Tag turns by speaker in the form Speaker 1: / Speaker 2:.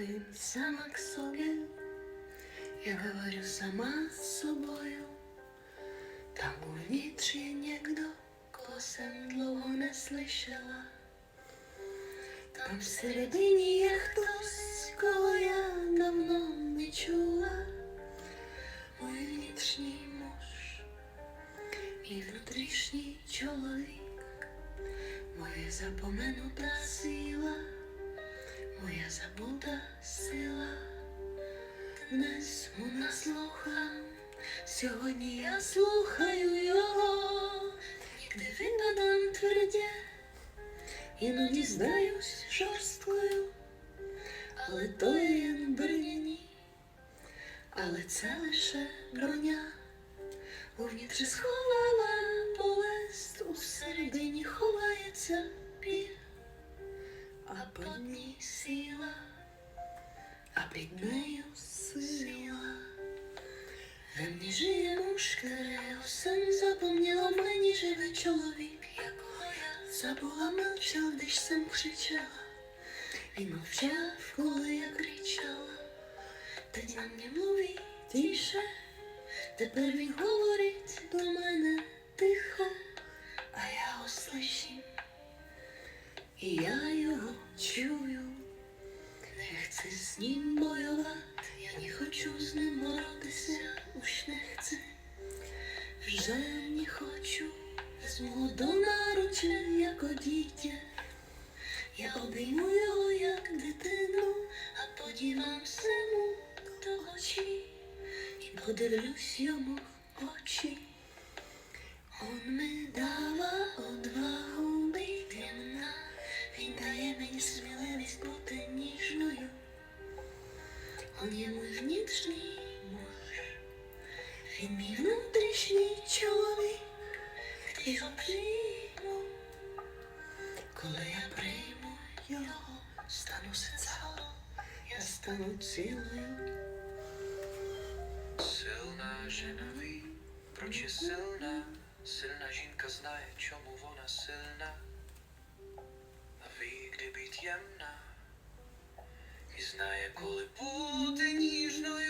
Speaker 1: говорю сама к собі, я говорю сама з собою. Там uvnitř je někdo, koho jsem dlouho neslyšela. Tam v середині є хтось, кого я давно не чула. Мой внутрішній муж, мій внутрішній чоловік, моя запоминута сила, моя забута сила. Днес му наслухам, сьогодні я слухаю його, де він додам твердє, іноді здаюсь жорсткою, але то є броняні, але це лише броня. Увнітрі сховала болесть, у середині ховається а сила, а під нею сила. Mně žije muž, kterého jsem zapomněla, v живе чоловік, якого я забула, мовчав, když jsem křičela. Він мовчав, коли я кричала. Teď на mě mluví тише, тепер він говорить до мене тихо, а я його слышим, і я його чую. Не chci з ним боювати, я не хочу з ним боротися, уж не chci. Вже не хочу, візьму до наручі, як дітя. Я обійму його, як дитину, а подівамся йому до очі і подивлюсь йому в очі. Он ми дава одвагу Он є мій внутрішній муж, він мій внутрішній чоловік, його прийму. Коли я прийму його, стану сецало, я стану цілою.
Speaker 2: Silná žena ví, proč je silná. Silná žінка знає, чому вона сильна. А ví, kdy být jemná і знає, коли бути ніжною.